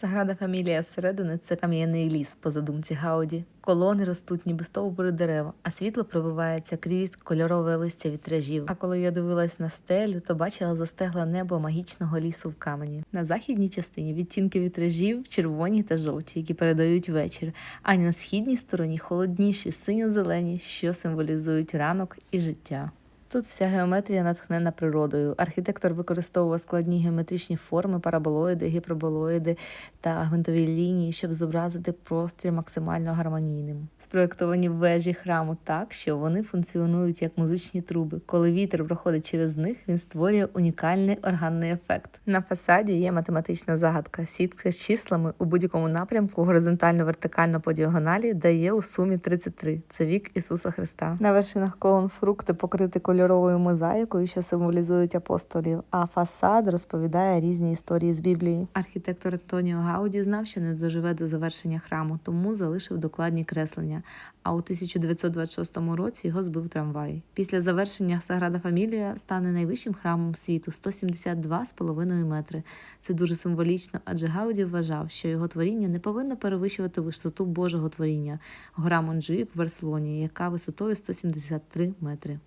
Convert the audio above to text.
Саграда Фамілія зсередини це кам'яний ліс по задумці Гауді. Колони ростуть ніби стовбури дерева, а світло пробивається крізь кольорове листя вітражів. А коли я дивилась на стелю, то бачила застегле небо магічного лісу в камені. На західній частині відтінки вітражів червоні та жовті, які передають вечір. А на східній стороні холодніші, синьо-зелені, що символізують ранок і життя. Тут вся геометрія натхнена природою. Архітектор використовував складні геометричні форми, параболоїди, гіперболоїди та гвинтові лінії, щоб зобразити простір максимально гармонійним. Спроєктовані вежі храму так, що вони функціонують як музичні труби. Коли вітер проходить через них, він створює унікальний органний ефект. На фасаді є математична загадка. Сітка з числами у будь-якому напрямку горизонтально-вертикально по діагоналі дає у сумі 33. Це вік Ісуса Христа. На вершинах колон фрукти покриті кольоровою мозаїкою, що символізують апостолів. А фасад розповідає різні історії з Біблії. Архітектор Антоніо Гауді знав, що не доживе до завершення храму, тому залишив докладні креслення. А у 1926 році його збив трамвай. Після завершення Саграда Фамілія стане найвищим храмом світу 172,5 метри. Це дуже символічно, адже Гауді вважав, що його творіння не повинно перевищувати висоту Божого творіння гора Монджуїк в Барселоні, яка висотою 173 метри.